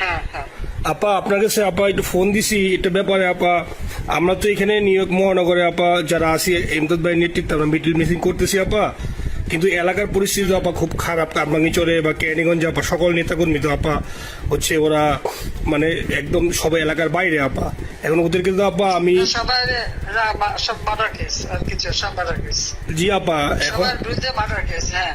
হ্যাঁ হ্যাঁ। আপা আপনার কাছে আপা একটু ফোন দিছি এটা ব্যাপারে আপা। আমরা তো এখানে নিউ ইয়র্ক মহানগরে আপা যারা আছি এমদাদ ভাই নেতৃত্বে আমরা মিটিং মিটিং করতেছি আপা। কিন্তু এলাকার পরিস্থিতি আপা খুব খারাপ কামরাঙ্গিচরে বা ক্যানিগঞ্জ আপা সকল নেতাকর্মী তো আপা হচ্ছে ওরা মানে একদম সবাই এলাকার বাইরে আপা। এখন ওদেরকে তো আপা আমি জি আপা এখন বিরুদ্ধে মার্ডার কেস হ্যাঁ।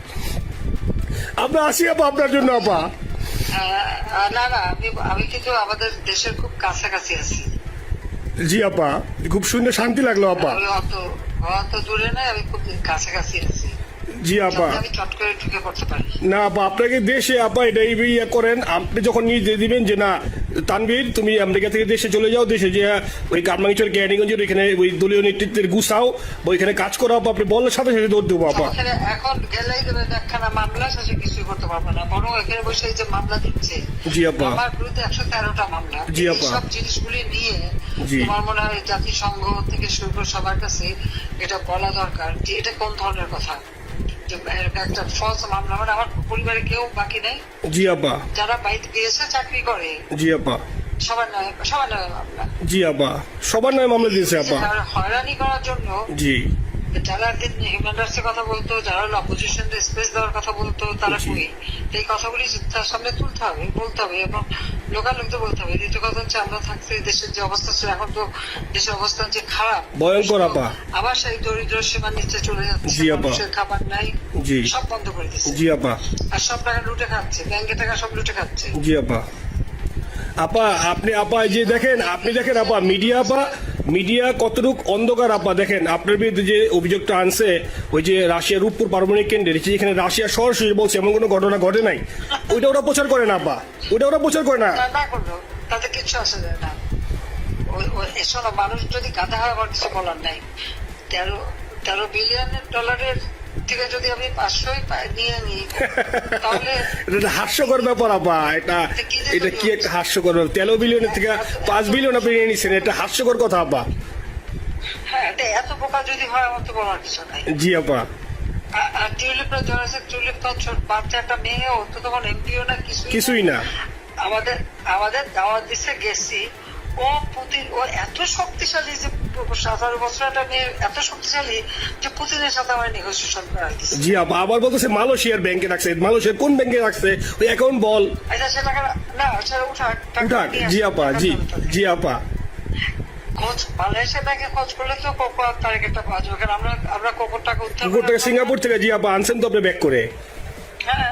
আমরা আসি আপা আপনার জন্য আপা না না আমি আমি কিন্তু আমাদের দেশের খুব কাছাকাছি আছি। জি আপা খুব সুন্দর শান্তি লাগল আপা আমি অত অত দূরে নাই আমি খুব কাছাকাছি আছি। জি আপা না আপা আপনাকে দেশে আপা এটা এই ইয়ে করেন আপনি যখন নিয়ে দিয়ে দিবেন যে না তানভীর তুমি আমেরিকা থেকে দেশে চলে যাও দেশে যে ওই কারমাঙ্গিচর ক্যানিগঞ্জের ওইখানে ওই দলীয় নেতৃত্বের গুছাও বা ওইখানে কাজ করাও আপা আপনি বলার সাথে সাথে দৌড় দেবো আপা এখন গেলেই মামলা শেষে করতে পারব না। বরং এখানে বসে যে মামলা দিচ্ছে জি আপা। আমার বিরুদ্ধে একশো তেরোটা মামলা। জি আপা। সব জিনিসগুলি নিয়ে তোমার মনে হয় জাতিসংঘ থেকে শুরু করে সবার কাছে এটা বলা দরকার যে এটা কোন ধরনের কথা? যে একটা ফলস মামলা। মানে আমার পরিবারে কেউ বাকি নেই? জি আপা। যারা বাইরে গিয়েছে চাকরি করে। জি আপা। সবার মামলা। জি আপা সবার নয় মামলা দিয়েছে আপা হয়রানি করার জন্য জি। যারা হিউম্যান রাইটস এর কথা বলতো যারা অপোজিশন স্পেস দেওয়ার কথা বলতো তারা কই? এই কথাগুলি তার সামনে তুলতে হবে বলতে হবে এবং লোকালোকদের বলতে হবে। দ্বিতীয় কথা হচ্ছে আমরা থাকতে দেশের যে অবস্থা ছিল এখন তো দেশের অবস্থা যে খারাপ। ভয়ঙ্কর আপা। আবার সেই দরিদ্র সীমার নিচে চলে যাচ্ছে মানুষের খাবার নাই। সব বন্ধ করে দিচ্ছে। জি আপা আর সব টাকা লুটে খাচ্ছে ব্যাংকে টাকা সব লুটে খাচ্ছে। জি আপা আপা, আপনি আপা যে দেখেন, আপনি দেখেন আপা, মিডিয়া আপা, মিডিয়া কতটুক অন্ধকার আপা, দেখেন, আপনার বিরুদ্ধে যে অভিযোগটা আনছে, ওই যে রাশিয়ার রূপপুর পারমাণবিক কেন্দ্রে যেখানে রাশিয়া সরাসরি বলছে, এমন কোনো ঘটনা ঘটে নাই। ওইটা ওরা প্রচার করে না আপা। ওইটা ওরা প্রচার করে না। তাতে কিচ্ছু আসে না। মানুষ যদি গাধা হয়, আমার কিছু বলার নাই। তেরো তেরো বিলিয়ন ডলারের থেকে যদি আমি পাঁচশোই নিয়ে নিই তাহলে এটা হাস্যকর ব্যাপার আপা। এটা এটা কি একটা হাস্যকর ব্যাপার? তেরো বিলিয়নের থেকে পাঁচ বিলিয়ন আপনি নিয়ে নিচ্ছেন এটা হাস্যকর কথা আপা। হ্যাঁ এত বোকা যদি হয় আমার তো বলার কিছু নাই। জি আপা। আর- টিউলিপ তো বাচ্চা একটা মেয়ে ও তো তখন এমপিও না কিছুই না। কিছুই না। আমাদের আমাদের দাওয়াত দিচ্ছে গেছি। ও পুতিন ও এত শক্তিশালী যে সতেরো বছর একটা মেয়ে এত শক্তিশালী যে পুতিনের সাথে আমার নেগোসিয়েশন করা জি আপা আবার বলতেছে মালয়েশিয়ার ব্যাংকে রাখছে। মালয়েশিয়ার কোন ব্যাংকে রাখছে? ওই অ্যাকাউন্ট বল। আচ্ছা সে টাকা না সেটা উঠাক উঠাক। জি আপা জি জি আপা। খোঁজ মালয়েশিয়া ব্যাংকে খোঁজ করলে তো কোকো একটা পাওয়া যাবে। কারণ আমরা আমরা কোকোর টাকা উদ্ধার সিঙ্গাপুর থেকে জি আপা আনছেন তো আপনি ব্যাক করে। হ্যাঁ।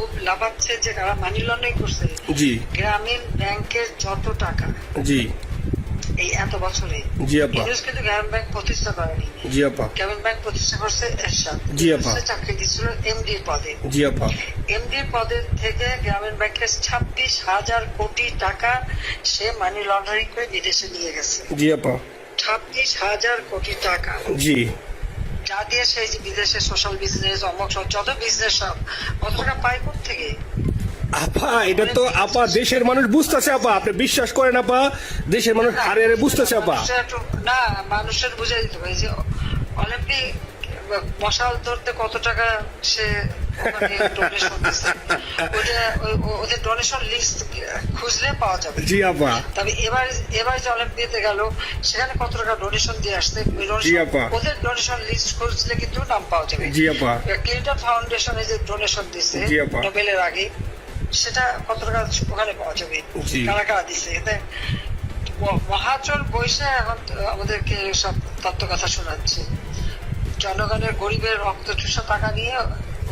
খুব লাভাচ্ছে যে কারা মানি লন্ডারিং করছে। জি। গ্রামীণ ব্যাংকের যত টাকা জি। এই এত বছরে জি আপা। কিন্তু গ্রামীণ ব্যাংক প্রতিষ্ঠা করেনি। জি আপা। গ্রামীণ ব্যাংক প্রতিষ্ঠা করছে এরশাদ। জি, আপা। চাকরি দিচ্ছিল এমডি পদে। জি আপা। এমডি পদের থেকে গ্রামীণ ব্যাংকের ছাব্বিশ হাজার কোটি টাকা সে মানি লন্ডারিং করে বিদেশে নিয়ে গেছে। জি আপা। ছাব্বিশ হাজার কোটি টাকা। জি। যা দিয়ে সেই যে বিদেশে সোশ্যাল বিজনেস অমক সব যত বিজনেস সব কতটা পায় থেকে আপা এটা তো আপা দেশের মানুষ বুঝতেছে আপা আপনি বিশ্বাস করেন আপা দেশের মানুষ হারে হারে বুঝতেছে আপা। না মানুষের বুঝাই দিতে হবে যে অলিম্পিক মশাল ধরতে কত টাকা সে ওদের ডোনেশন লিস্ট খুঁজলে পাওয়া যাবে। জি আপা। তবে এবার এবার যে অলিম্পিয়াতে গেল সেখানে কত টাকা ডোনেশন দিয়ে donation- জি আপা। ওদের ডোনেশন লিস্ট খুঁজলে কিন্তু নাম পাওয়া যাবে। জি আপা। ক্লিন্টন ফাউন্ডেশনে যে ডোনেশন আপা। নোবেলের আগে সেটা কত টাকা ওখানে পাওয়া যাবে? কারা কারা ম- মহাচল বৈশা এখন আমাদেরকে সব তত্ত্ব কথা শোনাচ্ছে। জনগণের গরিবের রক্ত চুষা টাকা নিয়ে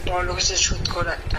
বড় লোক হচ্ছে সুদ করে একটা।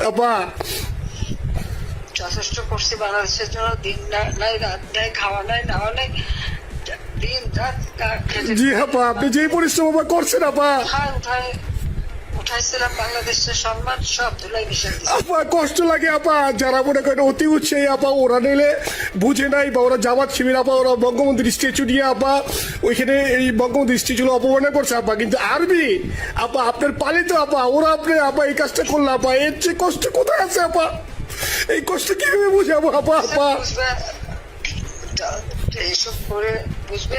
আপা যথেষ্ট করছি বাংলাদেশের জন্য দিন নাই রাত নাই খাওয়া নাই নাওয়া নাই দিন রাত জি আপা আপনি যেই পরিশ্রম করছেন আপা। উঠাইছিলাম বাংলাদেশের সম্মান সব ধুলাই মিশে আপা কষ্ট লাগে আপা। যারা মনে করেন অতি উৎসাহী আপা ওরা নিলে বুঝে নাই বা ওরা জামাত শিবির আপা ওরা বঙ্গবন্ধুর স্ট্যাচু নিয়ে আপা ওইখানে এই করছে আপা। কিন্তু আরবি আপা আপনার পালিত আপা ওরা আপনি আপা এই কাজটা করল আপা এর চেয়ে কষ্ট কোথায় আছে আপা? এই কষ্ট কীভাবে বুঝাবো আপা আপা? এইসব করে বুঝবে।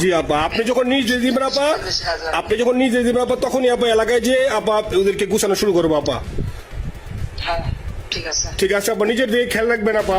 জি আপা আপনি যখন নিজ দিবেন আপা আপনি যখন নিজ দিয়ে দিবেন আপা তখনই আপা এলাকায় যে আপা ওদেরকে গুছানো শুরু করব আপা। হ্যাঁ ঠিক আছে। ঠিক আছে আপা নিজের দিকে খেয়াল রাখবেন আপা।